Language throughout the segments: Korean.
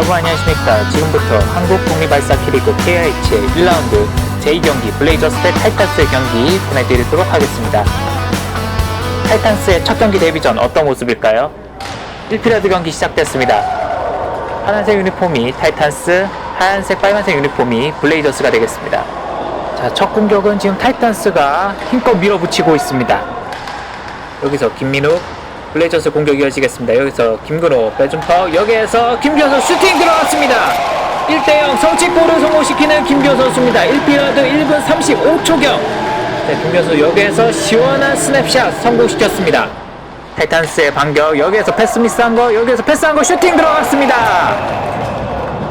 여러분 안녕하십니까? 지금부터 한국 독립발사 키리그 KIH의 1라운드 제2경기 블레이저스 대 타이탄스의 경기 보내드리도록 하겠습니다. 타이탄스의 첫 경기 데뷔 전 어떤 모습일까요? 1피리어드 경기 시작됐습니다. 파란색 유니폼이 타이탄스 하얀색 빨간색 유니폼이 블레이저스가 되겠습니다. 자 첫 공격은 지금 타이탄스가 힘껏 밀어붙이고 있습니다. 여기서 김민욱 블레이저스 공격 이어지겠습니다. 여기서 김근호 빼줌퍼 여기에서 김규호 선수 슈팅 들어갔습니다. 1대0 성취골을 성공시키는 김규호 선수입니다. 1피러드 1분 35초경 네, 김규호 선수 여기에서 시원한 스냅샷 성공시켰습니다. 타이탄스의 반격 여기에서 패스 미스한 거 여기에서 패스한 거 슈팅 들어갔습니다.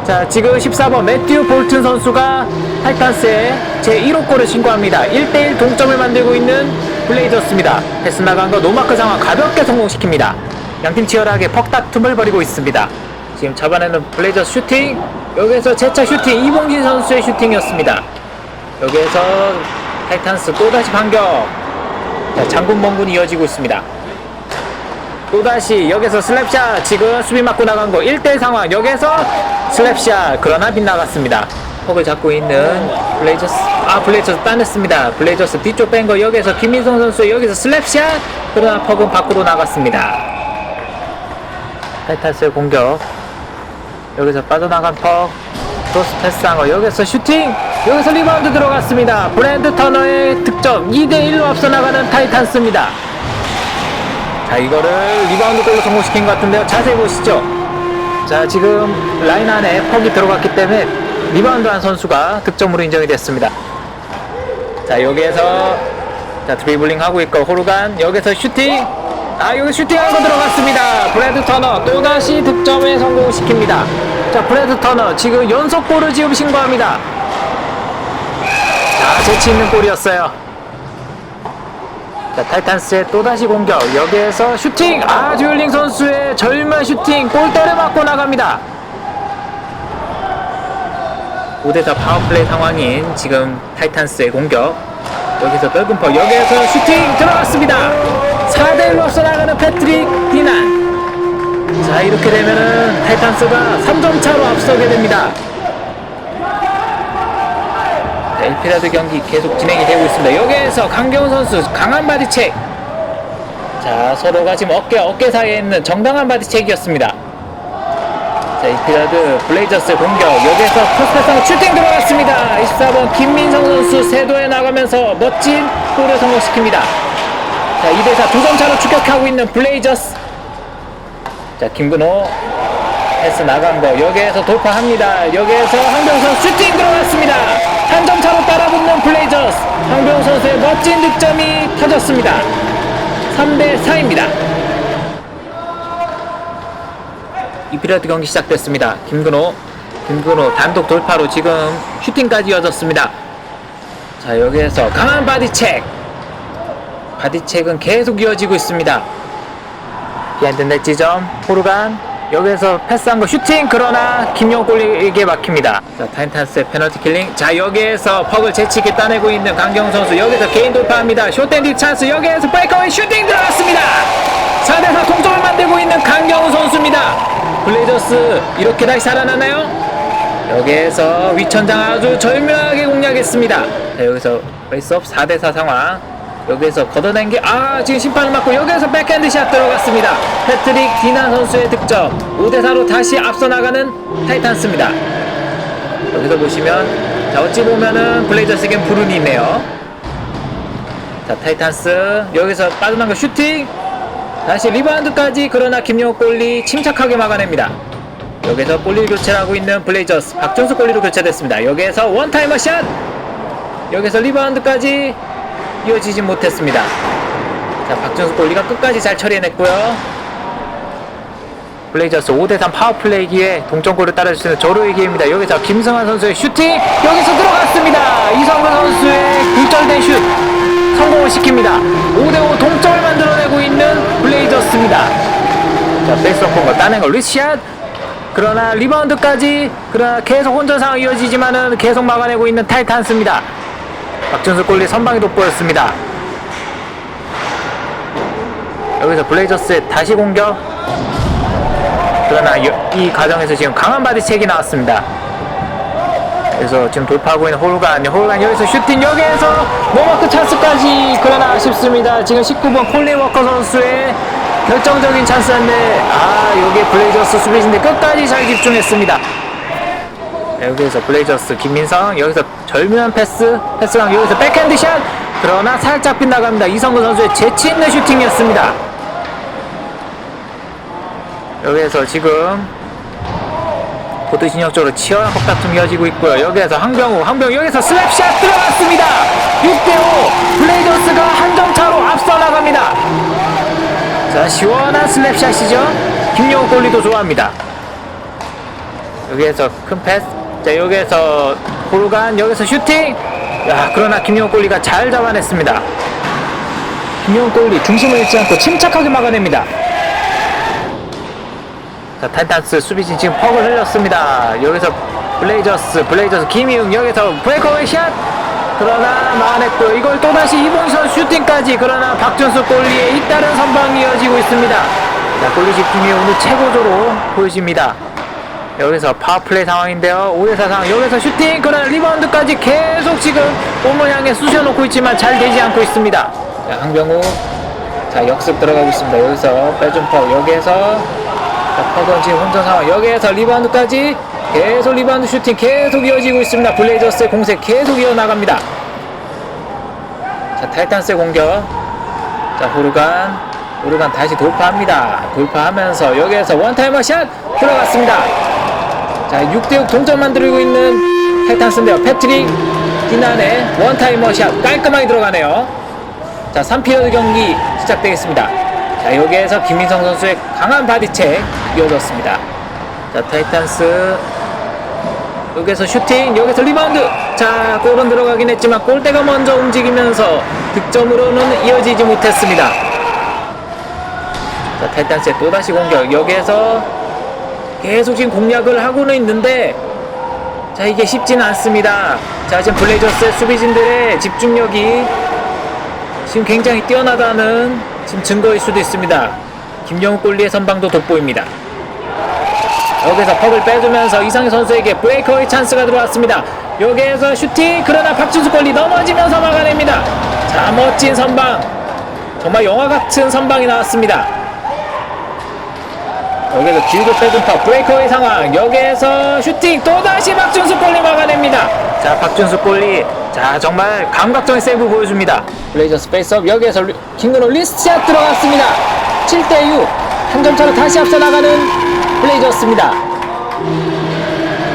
자 지금 14번 매튜 볼튼 선수가 타이탄스의 제1호 골을 신고합니다 1대1 동점을 만들고 있는 블레이저스입니다. 패스 나간 거 노마크 상황 가볍게 성공시킵니다. 양팀 치열하게 퍽다툼을 벌이고 있습니다. 지금 잡아내는 블레이저스 슈팅 여기에서 재차 슈팅 이봉진 선수의 슈팅이었습니다. 여기에서 타이탄스 또다시 반격. 자 장군 멍군이 이어지고 있습니다. 또다시 여기서 슬랩샷. 지금 수비 맞고 나간 거 1대1 상황. 여기서 슬랩샷. 그러나 빗나갔습니다 퍽을 잡고 있는 블레이저스 아 블레이저스 따냈습니다. 블레이저스 뒤쪽 뺀 거 여기서 김민성 선수 여기서 슬랩샷! 그러나 퍽은 밖으로 나갔습니다. 타이탄스의 공격. 여기서 빠져나간 퍽. 크로스 패스한 거 여기서 슈팅! 여기서 리바운드 들어갔습니다. 브랜드 터너의 득점! 2대1로 앞서 나가는 타이탄스입니다. 자 이거를 리바운드 골로 성공시킨 것 같은데요. 자세히 보시죠. 자 지금 라인 안에 퍽이 들어갔기 때문에 리바운드한 선수가 득점으로 인정이 됐습니다 자 여기에서 자 드리블링 하고 있고 호르간 여기서 슈팅 아 여기 슈팅한 거 들어갔습니다 브래드 터너 또 다시 득점에 성공시킵니다 자 브래드 터너 지금 연속 골을 지금 신고합니다 자 재치 있는 골이었어요 자, 타이탄스의 또다시 공격. 여기에서 슈팅! 아, 듀얼링 선수의 절묘한 슈팅! 골대를 맞고 나갑니다. 5대4 파워플레이 상황인 지금 타이탄스의 공격. 여기서 넓은 퍼. 여기에서 슈팅 들어갔습니다. 4대1로 앞서 나가는 패트릭 디난. 자, 이렇게 되면은 타이탄스가 3점 차로 앞서게 됩니다. 자, 1피라드 경기 계속 진행이 되고 있습니다. 여기에서 강경훈 선수 강한 바디책. 자, 서로가 지금 어깨 어깨 사이에 있는 정당한 바디책이었습니다. 자, 1피라드 블레이저스 공격. 여기에서 크로스패스한 슈팅 들어갔습니다. 24번 김민성 선수 세도에 나가면서 멋진 골을 성공시킵니다. 자, 2대4 두점 차로 추격하고 있는 블레이저스. 자, 김근호 패스 나간 거 여기에서 돌파합니다. 여기에서 황병 선수 슈팅 들어갔습니다. 한 점 차로 따라붙는 블레이저스. 황병 선수의 멋진 득점이 터졌습니다. 3대 4입니다. 이피리어드 경기 시작됐습니다. 김근호, 김근호 단독 돌파로 지금 슈팅까지 이어졌습니다. 자 여기에서 강한 바디책. 바디책은 계속 이어지고 있습니다. 넷 지점 포르간 여기에서 패스한 거 슈팅 그러나 김용 골에게 막힙니다 자 타이탄스의 페널티 킬링 자 여기에서 퍽을 재치있게 따내고 있는 강경 선수 여기서 개인 돌파합니다 쇼텐디 찬스 여기에서 파이커의 슈팅 들어갔습니다 4대4 동점을 만들고 있는 강경우 선수입니다 블레이저스 이렇게 다시 살아나나요? 여기에서 위천장 아주 절묘하게 공략했습니다 자 여기서 페이스업 4대4 상황 여기에서 걷어낸 게, 아, 지금 심판을 맞고 여기에서 백핸드 샷 들어갔습니다. 패트릭 디나 선수의 득점. 5대4로 다시 앞서 나가는 타이탄스입니다. 여기서 보시면, 자, 어찌 보면은 블레이저스에겐 불운이 있네요. 자, 타이탄스. 여기서 빠져나간 거 슈팅. 다시 리바운드까지, 그러나 김영호 골리 침착하게 막아냅니다. 여기서 골리를 교체를 하고 있는 블레이저스. 박준수 골리로 교체됐습니다. 여기에서 원타이머 샷! 여기서 리바운드까지 이어지지 못했습니다. 자, 박준수 골리가 끝까지 잘 처리해냈고요. 블레이저스 5대3 파워플레이기에 동점골을 따라주시는 조로의 기회입니다. 여기서 김성환 선수의 슈팅! 여기서 들어갔습니다! 이성근 선수의 굴절된 슛! 성공을 시킵니다. 5대5 동점을 만들어내고 블레이저스입니다. 자, 공을 따낸 거 리시앗! 그러나 리바운드까지 그러나 계속 혼전 상황 이어지지만은 계속 막아내고 있는 타이탄스입니다. 박준수 골리 선방이 돋보였습니다. 여기서 블레이저스의 다시 공격. 그러나 여- 이 과정에서 지금 강한 바디 책이 나왔습니다. 그래서 지금 돌파하고 있는 홀간, 홀간 여기서 슈팅 여기에서 노마크 찬스까지 그러나 아쉽습니다. 지금 19번 콜린 워커 선수의 결정적인 찬스인데 아 여기에 블레이저스 수비진데 끝까지 잘 집중했습니다. 여기에서 블레이저스 김민성 여기서 절묘한 패스 패스랑 여기서 백핸드 샷 그러나 살짝 빗나갑니다. 이성근 선수의 재치 있는 슈팅이었습니다. 여기에서 지금 보드 진영적으로 치열한 겁다툼이 이어지고 있고요. 여기에서 황병우, 황병우 여기서 슬랩샷 들어갔습니다. 6대5 블레이저스가 한 점 차로 앞서 나갑니다. 자 시원한 슬랩샷이죠. 김영우 골리도 좋아합니다. 여기에서 큰 패스. 자 여기에서 고르간 여기서 슈팅. 야 그러나 김영우 골리가 잘 잡아냈습니다. 김영우 골리 중심을 잃지 않고 침착하게 막아냅니다. 자, 타이탄스 수비진 지금 퍽을 흘렸습니다. 여기서 블레이저스, 블레이저스 김희웅 여기서 브레이커웨이 샷! 그러나 막아냈고요. 이걸 또다시 이봉선 슈팅까지 그러나 박준수 골리에 잇따른 선방이 이어지고 있습니다. 자, 골리 집중이 오늘 최고조로 보여집니다. 여기서 파워플레이 상황인데요. 5대4 상황. 여기서 슈팅, 그러나 리바운드까지 계속 지금 몸을 향해 쑤셔놓고 있지만 잘 되지 않고 있습니다. 자, 황병우. 자, 역습 들어가고 있습니다. 여기서 빼준 퍽. 여기에서 자, 퍼건 지금 혼자 상황. 여기에서 리바운드까지 계속 리바운드 슈팅 계속 이어지고 있습니다. 블레이저스의 공세 계속 이어나갑니다. 자, 타이탄스의 공격. 자, 호르간. 호르간 다시 돌파합니다. 돌파하면서 여기에서 원타이머 샷 들어갔습니다. 자, 6대6 동점 만들고 있는 타이탄스인데요. 패트릭 디난의 원타이머 샷 깔끔하게 들어가네요. 자, 3피어드 경기 시작되겠습니다. 자, 여기에서 김민성 선수의 강한 바디책 이어졌습니다. 자, 타이탄스 여기에서 슈팅, 여기서 리바운드. 자, 골은 들어가긴 했지만 골대가 먼저 움직이면서 득점으로는 이어지지 못했습니다. 자, 타이탄스의 또다시 공격. 여기에서 계속 지금 공략을 하고는 있는데 자, 이게 쉽지는 않습니다. 자, 지금 블레이저스의 수비진들의 집중력이 지금 굉장히 뛰어나다는 지금 증거일 수도 있습니다. 김영우 골리의 선방도 돋보입니다. 여기서 퍽을 빼주면서 이상희 선수에게 브레이커의 찬스가 들어왔습니다. 여기에서 슈팅 그러나 박준수 골리 넘어지면서 막아냅니다. 자 멋진 선방 정말 영화 같은 선방이 나왔습니다. 여기서 길고 빼준 퍽 브레이커의 상황 여기에서 슈팅 또다시 박준수 골리 막아냅니다. 자 박준수 골리 자 정말 감각적인 세이브 보여줍니다. 블레이저스 페이스업 여기에서 리- 킹그노 리스트샷 들어갔습니다. 7대6 한 점 차로 다시 앞서 나가는 블레이저스입니다.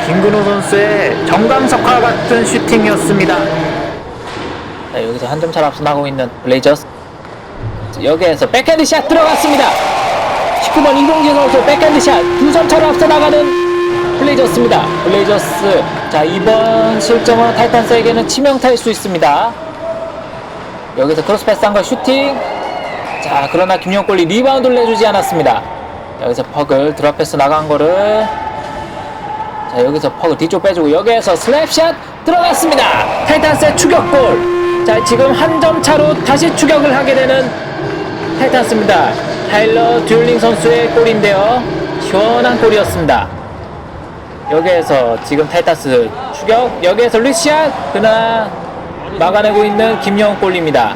김근호 선수의 정강석화 같은 슈팅이었습니다. 자, 여기서 한 점 차로 앞서 나가고 있는 블레이저스. 여기에서 백핸드 샷 들어갔습니다. 19번 이동진 선수 백핸드 샷 두 점 차로 앞서 나가는 블레이저스입니다. 블레이저스. 자, 이번 실점은 타이탄스에게는 치명타일 수 있습니다. 여기서 크로스 패스 한 거 슈팅. 자, 그러나 김영골리 리바운드를 내주지 않았습니다. 여기서 퍽을 드랍 패스 나간 거를 자, 여기서 퍽을 뒤쪽 빼주고 여기에서 슬랩샷 들어갔습니다. 타이탄스의 추격골. 자, 지금 한 점 차로 다시 추격을 하게 되는 타이탄스입니다. 타일러 듀얼링 선수의 골인데요. 시원한 골이었습니다. 여기에서 지금 타이탄스 추격, 여기에서 리시안, 그러나 막아내고 있는 김영훈 골입니다.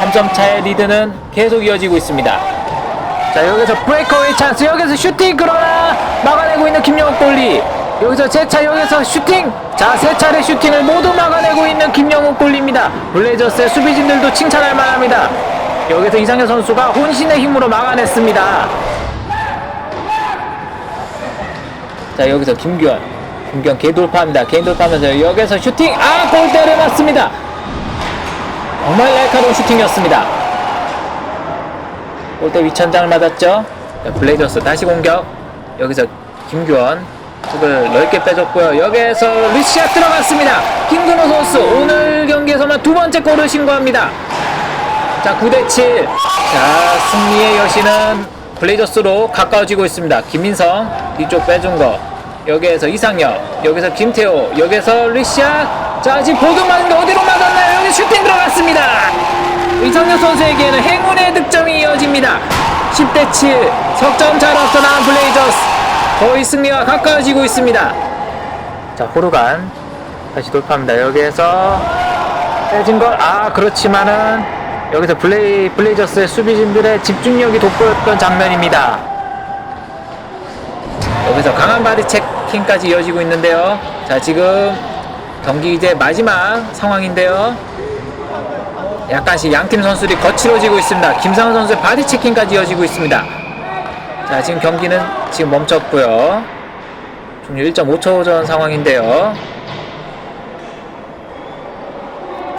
한 점 차의 리드는 계속 이어지고 있습니다. 자, 여기서 브레이커웨이 찬스, 여기서 슈팅, 그러나 막아내고 있는 김영훈 골리. 여기서 재차, 여기서 슈팅! 자, 세 차례 슈팅을 모두 막아내고 있는 김영훈 골리입니다. 블레이저스의 수비진들도 칭찬할 만합니다. 여기서 이상현 선수가 혼신의 힘으로 막아냈습니다. 자 여기서 김규현 김규현 개인 돌파합니다 개인 돌파하면서 여기서 슈팅 아 골대를 맞습니다 정말 날카로운 슈팅이었습니다 골대 위천장을 맞았죠? 자, 블레이저스 다시 공격. 여기서 김규현 턱을 넓게 빼줬고요. 여기에서 리시아 들어갔습니다. 김근호 선수 오늘 경기에서만 두 번째 골을 신고합니다. 자 9대7 자 승리의 여신은 블레이저스로 가까워지고 있습니다. 김민성 뒤쪽 빼준 거. 여기에서 이상혁 여기서 김태호 여기서 리시아. 자 지금 보드 맞는데 어디로 맞았나요? 여기 슈팅 들어갔습니다 이상혁 선수에게는 행운의 득점이 이어집니다 10대 7 석점 차로 앞서 나간 블레이저스 거의 승리와 가까워지고 있습니다. 자 호르간 다시 돌파합니다. 여기에서 빼진 걸 아 그렇지만은 여기서 블레이 블레이저스의 수비진들의 집중력이 돋보였던 장면입니다. 여기서 강한 바디 체킹까지 이어지고 있는데요. 자 지금 경기 이제 마지막 상황인데요. 약간씩 양팀 선수들이 거칠어지고 있습니다. 김상훈 선수의 바디 체킹까지 이어지고 있습니다. 자 지금 경기는 지금 멈췄고요. 종료 1.5초 전 상황인데요.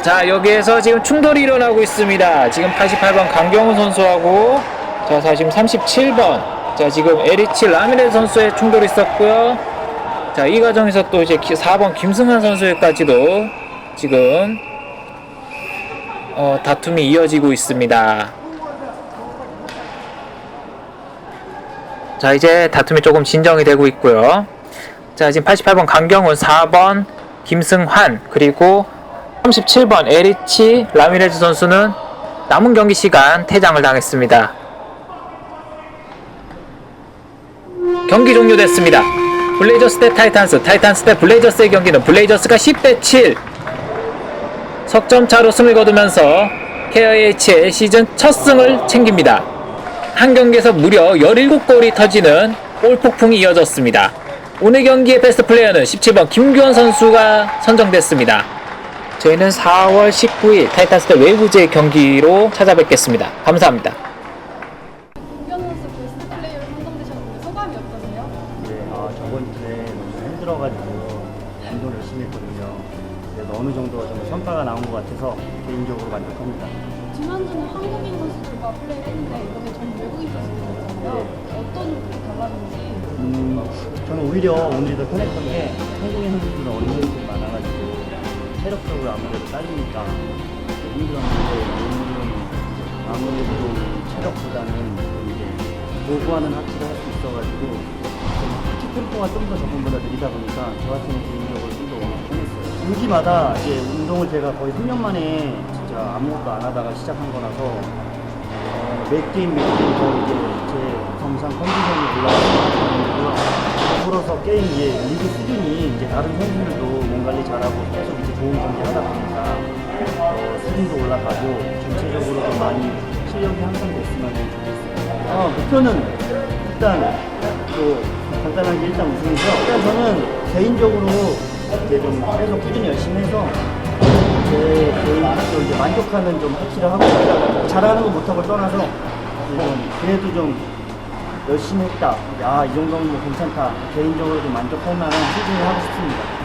자 여기에서 지금 충돌이 일어나고 있습니다. 지금 88번 강경훈 선수하고 자 자, 지금 37번 자 지금 에리치 라미레 선수의 충돌이 있었고요. 자 이 과정에서 또 이제 4번 김승환 선수까지도 지금 어, 다툼이 이어지고 있습니다. 자 이제 다툼이 조금 진정이 되고 있고요. 자 지금 88번 강경훈 4번 김승환 그리고 37번 에리치 라미레즈 선수는 남은 경기 시간 퇴장을 당했습니다. 경기 종료됐습니다. 블레이저스 대 타이탄스, 타이탄스 대 블레이저스의 경기는 블레이저스가 10대 7 석점 차로 승을 거두면서 KIH의 시즌 첫 승을 챙깁니다. 한 경기에서 무려 17골이 터지는 골 폭풍이 이어졌습니다. 오늘 경기의 베스트 플레이어는 17번 김규원 선수가 선정됐습니다. 저희는 4월 19일 타이탄스 대 웨이브즈의 경기로 찾아뵙겠습니다. 감사합니다. 같아서 개인적으로 만족합니다. 지난주는 한국인 선수들과 플레이를 했는데 이번에 전 외국인 선수들이었잖아요. 어떤 게 달랐는지 음, 저는 오히려 오늘이 더 편했던 게 한국인 선수들은 어린 선수들이 많아가지고 체력적으로 아무래도 딸리니까 힘들었는데 오늘은 아무래도 좀 체력보다는 좀 이제 보고하는 하체를 할 수 있어가지고 좀 하체 템포가 좀 더 저번보다 느리다 보니까 저 같은 개인적으로. 분기마다 이제 운동을 제가 거의 3년 만에 진짜 아무것도 안 하다가 시작한 거라서 어, 몇 게임 몇 게임 더 이제 제 정상 컨디션이 올라가고 더불어서 게임 이제 리그 수준이 이제 다른 선수들도 몸 관리 잘하고 계속 이제 좋은 경기 하다 보니까 어, 수준도 올라가고 전체적으로 좀 많이 실력이 향상됐으면 좋겠어요. 어, 목표는 일단 또 간단하게 일단 우승이죠. 일단 저는 개인적으로 이제 좀 계속 꾸준히 열심히 해서 제 개인적으로 이제 만족하는 좀 터치를 하고. 잘하는 거 못하고 떠나서 좀 그래도 좀 열심히 했다. 야, 이 정도면 뭐 괜찮다. 개인적으로 좀 만족할 만한 시즌을 하고 싶습니다.